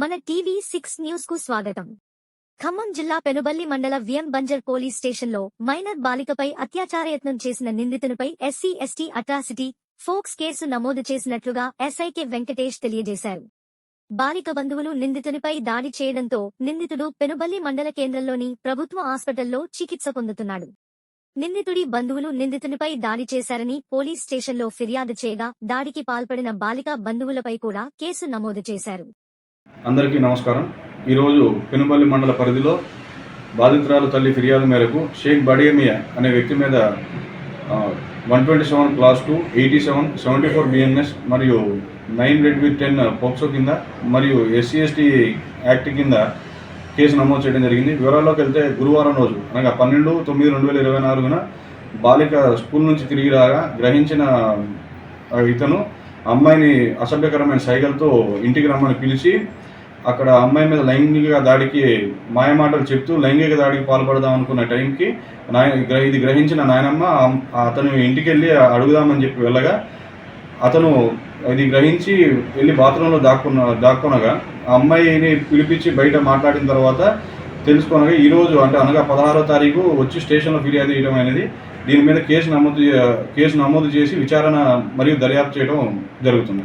మన TV six న్యూస్కు స్వాగతం. ఖమ్మం జిల్లా పెనుబల్లి మండల విఎం బంజర్ పోలీస్ స్టేషన్లో మైనర్ బాలికపై అత్యాచారయత్నం చేసిన నిందితునిపై SC ST atrocity POCSO case నమోదు చేసినట్లుగా ఎస్ఐకే వెంకటేష్ తెలియజేశారు. బాలిక బంధువులు నిందితునిపై దాడి చేయడంతో నిందితుడు పెనుబల్లి మండల కేంద్రంలోని ప్రభుత్వ హాస్పిటల్లో చికిత్స పొందుతున్నాడు. నిందితుడి బంధువులు నిందితునిపై దాడి చేశారని పోలీస్ స్టేషన్లో ఫిర్యాదు చేయగా దాడికి పాల్పడిన బాలిక బంధువులపై కూడా కేసు నమోదు చేశారు. అందరికీ నమస్కారం. ఈరోజు పెనుపల్లి మండల పరిధిలో బాధితురాలు తల్లి ఫిర్యాదు మేరకు షేక్ బడియమియా అనే వ్యక్తి మీద one twenty seven clause two eighty seven seventy four BNS మరియు nine read with ten POCSO కింద మరియు ఎస్సీ ఎస్టీ యాక్ట్ కింద కేసు నమోదు చేయడం జరిగింది. వివరాల్లోకి వెళ్తే గురువారం రోజు అనగా పన్నెండు తొమ్మిది రెండు వేల ఇరవై నాలుగున బాలిక స్కూల్ నుంచి తిరిగి రాగా గ్రహించిన ఆ, ఇతను అమ్మాయిని అసభ్యకరమైన సైగలతో ఇంటికి రమ్మని పిలిచి అక్కడ అమ్మాయి మీద లైంగిక దాడికి మాయమాటలు చెప్తూ లైంగిక దాడికి పాల్పడదాం అనుకున్న టైంకి నాయ ఇది గ్రహించిన నాయనమ్మ అతను ఇంటికి వెళ్ళి అడుగుదామని చెప్పి వెళ్ళగా అతను ఇది గ్రహించి వెళ్ళి బాత్రూంలో దాక్కున్న దాక్కునగా ఆ అమ్మాయిని పిలిపించి బయట మాట్లాడిన తర్వాత తెలుసుకొనగా ఈరోజు అంటే అనగా పదహారో తారీఖు వచ్చి స్టేషన్లో ఫిర్యాదు చేయడం అనేది దీని మీద కేసు నమోదు కేసు నమోదు చేసి విచారణ మరియు దర్యాప్తు చేయడం జరుగుతుంది.